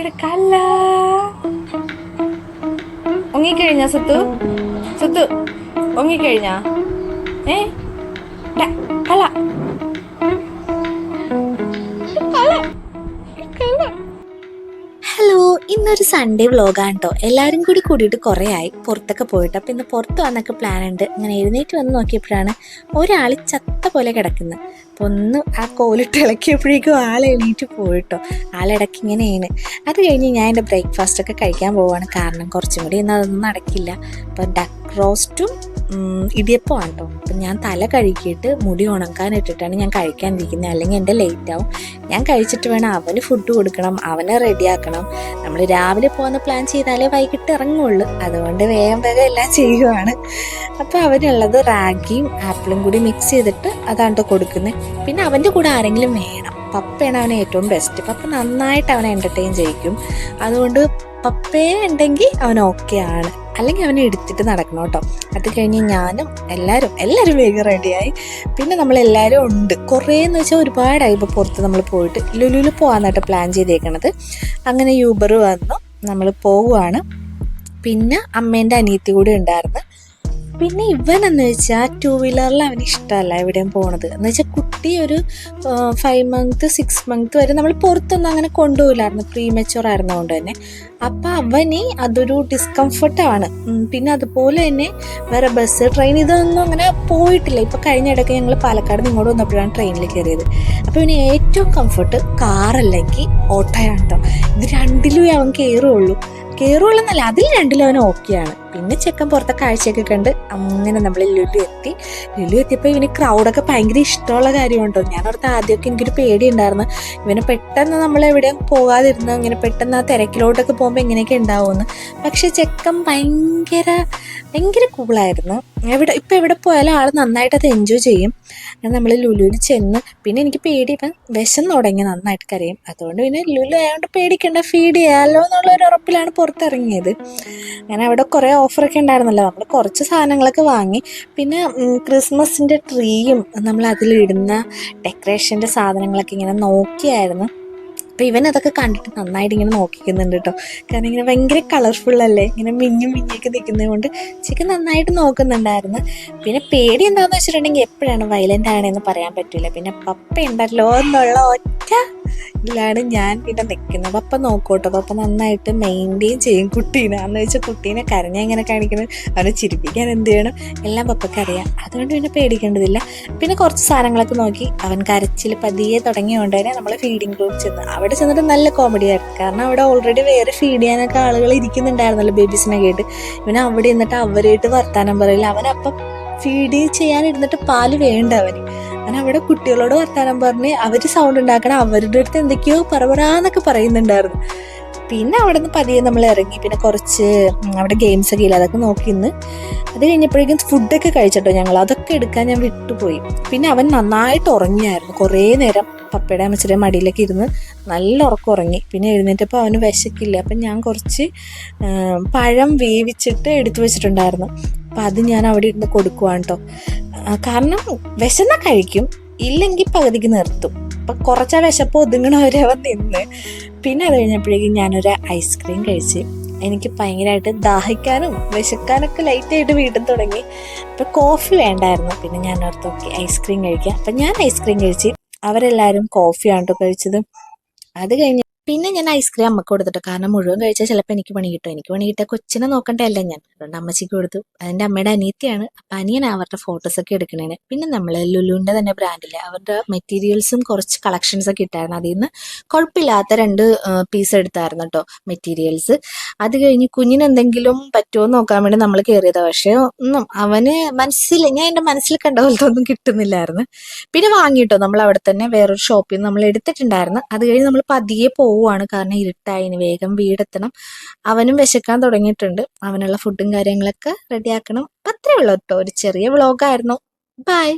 എടുക്കല്ല ഒങ്ങിക്കഴിഞ്ഞ സുത്തു സുത്തു ഒങ്ങിക്കഴിഞ്ഞ ഏ ഡാ, കല കല. ഇന്നൊരു സൺഡേ വ്ലോഗാണ് കേട്ടോ എല്ലാവരും കൂടി കൂടിയിട്ട് കുറേ ആയി. പുറത്തൊക്കെ പോയിട്ട്. അപ്പം ഇന്ന് പുറത്ത് വന്നൊക്കെ പ്ലാൻ ഉണ്ട്. ഇങ്ങനെ എഴുന്നേറ്റ് വന്ന് നോക്കിയപ്പോഴാണ് ഒരാൾ ചത്ത പോലെ കിടക്കുന്നത് അപ്പോൾ ഒന്ന് ആ കോലിട്ട് ഇളക്കിയപ്പോഴേക്കും ആൾ എഴുന്നേറ്റ് പോയിട്ടോ ആളിടയ്ക്ക് ഇങ്ങനെയാണ് അത് കഴിഞ്ഞ് ഞാൻ എന്റെ ബ്രേക്ക്ഫാസ്റ്റ് ഒക്കെ കഴിക്കാൻ പോവാണ്. കാരണം കുറച്ചും കൂടി ഇന്ന് അതൊന്നും നടക്കില്ല. അപ്പോൾ ഡക്ക് റോസ്റ്റും ഇടിയപ്പമാണ് കേട്ടോ അപ്പം ഞാൻ തല കഴുകിയിട്ട് മുടി ഉണക്കാൻ ഇട്ടിട്ടാണ് ഞാൻ കഴിക്കാനിരിക്കുന്നത്. അല്ലെങ്കിൽ എന്റെ ലേറ്റ് ആവും. ഞാൻ കഴിച്ചിട്ട് വേണം അവന് ഫുഡ് കൊടുക്കണം അവനെ റെഡിയാക്കണം നമ്മൾ രാവിലെ പോകുന്ന പ്ലാൻ ചെയ്താലേ വൈകിട്ട് ഇറങ്ങുള്ളൂ. അതുകൊണ്ട് വേഗം വേഗം എല്ലാം ചെയ്യുവാണ്. അപ്പോൾ അവനുള്ളത് റാഗിയും ആപ്പിളും കൂടി മിക്സ് ചെയ്തിട്ട് അതാണ് കൊടുക്കുന്നത്. പിന്നെ അവന്റെ കൂടെ ആരെങ്കിലും വേണം. പപ്പയാണ് അവന് ഏറ്റവും ബെസ്റ്റ് പപ്പ നന്നായിട്ട് അവനെ എന്റർടൈൻ ചെയ്യിക്കും. അതുകൊണ്ട് പപ്പയെ ഉണ്ടെങ്കിൽ അവൻ ഓക്കെ ആണ്. അല്ലെങ്കിൽ അവനെ എടുത്തിട്ട് നടക്കണം കേട്ടോ. അത് കഴിഞ്ഞ് ഞാനും എല്ലാവരും എല്ലാവരും വേഗം റെഡിയായി പിന്നെ നമ്മളെല്ലാവരും ഉണ്ട്. കുറേ എന്ന് വെച്ചാൽ ഒരുപാടായി ഇപ്പോൾ പുറത്ത് നമ്മൾ പോയിട്ട്. ലുലുവിൽ പോകാനായിട്ട് പ്ലാൻ ചെയ്തേക്കണത്. അങ്ങനെ യൂബർ വന്നു. നമ്മൾ പോവുകയാണ് പിന്നെ അമ്മേന്റെ അനിയത്തി കൂടി ഉണ്ടായിരുന്നു. പിന്നെ ഇവൻ എന്ന് വെച്ചാൽ ടൂ വീലറിൽ അവന് ഇഷ്ടമല്ല എവിടെയും പോണത്. എന്ന് വെച്ചാൽ കുട്ടി ഒരു ഫൈവ് മന്ത് സിക്സ് മന്ത് വരെ നമ്മൾ പുറത്തൊന്നും അങ്ങനെ കൊണ്ടുപോയില്ലായിരുന്നു പ്രീ മെച്ചുവർ ആയിരുന്നതുകൊണ്ട് തന്നെ. അപ്പം അവന് അതൊരു ഡിസ്കംഫർട്ടാണ് പിന്നെ അതുപോലെ തന്നെ വേറെ ബസ് ട്രെയിൻ ഇതൊന്നും അങ്ങനെ പോയിട്ടില്ല. ഇപ്പം കഴിഞ്ഞ ഇടയ്ക്ക് ഞങ്ങൾ പാലക്കാട് ഇങ്ങോട്ട് വന്നപ്പോഴാണ് ട്രെയിനിൽ കയറിയത് അപ്പോൾ ഇവന് ഏറ്റവും കംഫർട്ട് കാറല്ലെങ്കിൽ ഓട്ടോയാണ് കേട്ടോ ഇത് രണ്ടിലും അവൻ കയറുള്ളൂ കയറുള്ളെന്നല്ല അതിൽ രണ്ടിലും അവൻ ഓക്കെയാണ് പിന്നെ ചെക്കൻ പുറത്തെ കാഴ്ചയൊക്കെ കണ്ട് അങ്ങനെ നമ്മൾ ലുലു എത്തി. ലുലു എത്തിയപ്പോൾ ഇവന് ക്രൗഡൊക്കെ ഭയങ്കര ഇഷ്ടമുള്ള കാര്യമുണ്ടോ ഞാൻ ഓർത്ത് ആദ്യമൊക്കെ എനിക്കൊരു പേടി ഉണ്ടായിരുന്നു ഇവനെ പെട്ടെന്ന് നമ്മൾ എവിടെയും പോകാതിരുന്ന് ഇങ്ങനെ പെട്ടെന്ന് ആ തിരക്കിലോട്ടൊക്കെ പോകുമ്പോൾ എങ്ങനെയൊക്കെ ഉണ്ടാവുമെന്ന്. പക്ഷെ ചെക്കൻ ഭയങ്കര ഭയങ്കര കൂളായിരുന്നു എവിടെ ഇപ്പം എവിടെ പോയാലും ആൾ നന്നായിട്ട് അത് എൻജോയ് ചെയ്യും. അങ്ങനെ നമ്മൾ ലുലുവിൽ ചെന്ന് പിന്നെ എനിക്ക് പേടി ഇപ്പം വിശം തുടങ്ങി നന്നായിട്ട് കരയും. അതുകൊണ്ട് പിന്നെ ലുലു ആയതുകൊണ്ട് പേടിക്കണ്ട ഫീഡ് ചെയ്യാമല്ലോ എന്നുള്ള ഒരു ഉറപ്പിലാണ് പുറത്തിറങ്ങിയത്. അങ്ങനെ അവിടെ കുറേ ഓഫറൊക്കെ ഉണ്ടായിരുന്നല്ലോ. നമ്മൾ കുറച്ച് സാധനങ്ങളൊക്കെ വാങ്ങി. പിന്നെ ക്രിസ്മസിന്റെ ട്രീയും നമ്മൾ അതിലിടുന്ന ഡെക്കറേഷന്റെ സാധനങ്ങളൊക്കെ ഇങ്ങനെ നോക്കിയായിരുന്നു. അപ്പോൾ ഇവൻ അതൊക്കെ കണ്ടിട്ട് നന്നായിട്ട് ഇങ്ങനെ നോക്കിക്കുന്നുണ്ട് കേട്ടോ. കാരണം ഇങ്ങനെ ഭയങ്കര കളർഫുൾ അല്ലേ? ഇങ്ങനെ മിഞ്ഞും മിഞ്ഞൊക്കെ നിൽക്കുന്നത് കൊണ്ട് ചിക്കൻ നന്നായിട്ട് നോക്കുന്നുണ്ടായിരുന്നു. പിന്നെ പേടി എന്താണെന്ന് വെച്ചിട്ടുണ്ടെങ്കിൽ എപ്പോഴാണ് വയലന്റ് ആണെന്ന് പറയാൻ പറ്റില്ല പിന്നെ പപ്പ ഉണ്ടല്ലോ എന്നുള്ള ഒറ്റ ഇതിലാണ് ഞാൻ പിന്നെ നിൽക്കുന്നത്. പപ്പ നോക്കൂട്ടോ പപ്പ നന്നായിട്ട് മെയിന്റെയിൻ ചെയ്യും കുട്ടീനെ. അന്ന് വെച്ചാൽ കുട്ടീനെ കരഞ്ഞാൽ എങ്ങനെ കാണിക്കണം അവനെ ചിരിപ്പിക്കാൻ എന്ത് ചെയ്യണം? എല്ലാം പപ്പക്കറിയാം അതുകൊണ്ട് പിന്നെ പേടിക്കേണ്ടതില്ല. പിന്നെ കുറച്ച് സാധനങ്ങളൊക്കെ നോക്കി. അവൻ കരച്ചിൽ പതിയെ തുടങ്ങിയതുകൊണ്ട് തന്നെ നമ്മൾ ഫീഡിങ് റൂം ചെന്ന് അവിടെ ചെന്നിട്ട് നല്ല കോമഡി ആയിരുന്നു. കാരണം അവിടെ ഓൾറെഡി വേറെ ഫീഡ് ചെയ്യാനൊക്കെ ആളുകൾ ഇരിക്കുന്നുണ്ടായിരുന്നല്ലോ ബേബീസിനെ കേട്ട്. ഇവനെ അവിടെ ഇരുന്നിട്ട് അവരായിട്ട് വർത്താനം പറയില്ല. അവനപ്പം ഫീഡ് ചെയ്യാനിരുന്നിട്ട് പാൽ വേണ്ട അവന്. അങ്ങനെ അവിടെ കുട്ടികളോട് വർത്താനം പറഞ്ഞ് അവർ സൗണ്ട് ഉണ്ടാക്കണം അവരുടെ അടുത്ത് എന്തൊക്കെയോ പറവറാന്നൊക്കെ പറയുന്നുണ്ടായിരുന്നു. പിന്നെ അവിടെ നിന്ന് പതിയെ നമ്മൾ ഇറങ്ങി. പിന്നെ കുറച്ച് അവിടെ ഗെയിംസ് ഒക്കെ ഇല്ല അതൊക്കെ നോക്കി നിന്ന് അത് കഴിഞ്ഞപ്പോഴേക്കും ഫുഡൊക്കെ കഴിച്ചിട്ടോ ഞങ്ങൾ അതൊക്കെ എടുക്കാൻ ഞാൻ വിട്ടുപോയി. പിന്നെ അവൻ നന്നായിട്ട് ഉറങ്ങിയായിരുന്നു. കുറേ നേരം പപ്പയുടെ അമ്മച്ചിയുടെ മടിയിലേക്ക് ഇരുന്ന് നല്ല ഉറക്കം ഉറങ്ങി. പിന്നെ എഴുന്നേറ്റപ്പോൾ അവന് വിശക്കില്ല. അപ്പം ഞാൻ കുറച്ച് പഴം വേവിച്ചിട്ട് എടുത്തു വെച്ചിട്ടുണ്ടായിരുന്നു. അപ്പം അത് ഞാൻ അവിടെ ഇരുന്ന് കൊടുക്കുവാണ് കേട്ടോ കാരണം വിശന്ന കഴിക്കും. ഇല്ലെങ്കിൽ പകുതിക്ക് നിർത്തും. അപ്പം കുറച്ചാ വിശപ്പ് ഒതുങ്ങണവരെ അവൻ നിന്ന്. പിന്നെ അത് കഴിഞ്ഞപ്പോഴേക്കും ഞാനൊരു ഐസ്ക്രീം കഴിച്ച് എനിക്ക് ഭയങ്കരമായിട്ട് ദാഹിക്കാനും വിശക്കാനൊക്കെ ലൈറ്റായിട്ട് വീട്ടിൽ തുടങ്ങി. അപ്പം കോഫി വേണ്ടായിരുന്നു. പിന്നെ ഞാൻ ഓർത്ത് ഐസ്ക്രീം കഴിക്കാം. അപ്പം ഞാൻ ഐസ്ക്രീം കഴിച്ച് അവരെല്ലാവരും കോഫിയാണ് കേട്ടോ കഴിച്ചത് അത് കഴിഞ്ഞ് പിന്നെ ഞാൻ ഐസ്ക്രീം അമ്മയ്ക്ക് കൊടുത്തിട്ട്. കാരണം മുഴുവൻ കഴിച്ചാൽ ചിലപ്പോൾ എനിക്ക് പണി കിട്ടും. എനിക്ക് പണി കിട്ടാൻ കൊച്ചിനെ നോക്കണ്ടല്ല ഞാൻ. അതുകൊണ്ട് അമ്മച്ചിക്ക് കൊടുത്തു. അതിന്റെ അമ്മയുടെ അനിയത്തിയാണ്. അപ്പം അനിയൻ അവരുടെ ഫോട്ടോസൊക്കെ എടുക്കണേന്. പിന്നെ നമ്മൾ ലുലുവിന്റെ തന്നെ ബ്രാൻഡിലെ അവരുടെ മെറ്റീരിയൽസും കുറച്ച് കളക്ഷൻസ് ഒക്കെ ഇട്ടായിരുന്നു. അതിൽ നിന്ന് കുഴപ്പമില്ലാത്ത രണ്ട് പീസ് എടുത്തായിരുന്നു കേട്ടോ മെറ്റീരിയൽസ് അത് കഴിഞ്ഞ് കുഞ്ഞിന് എന്തെങ്കിലും പറ്റുമോ നോക്കാൻ വേണ്ടി നമ്മൾ കയറിയതാണ് പക്ഷേ ഒന്നും അവന് മനസ്സിൽ ഞാൻ എന്റെ മനസ്സിൽ കണ്ട പോലത്തെ ഒന്നും കിട്ടുന്നില്ലായിരുന്നു. പിന്നെ വാങ്ങിയിട്ടോ? നമ്മൾ അവിടെ തന്നെ വേറൊരു ഷോപ്പിൽ നിന്ന് നമ്മൾ എടുത്തിട്ടുണ്ടായിരുന്നു. അത് കഴിഞ്ഞ് നമ്മൾ പതിയെ പോവുകയാണ് കാരണം ഇരുട്ടായി ഇനി വേഗം വീടെത്തണം. അവനും വിശക്കാൻ തുടങ്ങിയിട്ടുണ്ട്. അവനുള്ള ഫുഡും കാര്യങ്ങളൊക്കെ റെഡിയാക്കണം അത്രേ ഉള്ളൂ കേട്ടോ ഒരു ചെറിയ വ്ളോഗായിരുന്നു ബൈ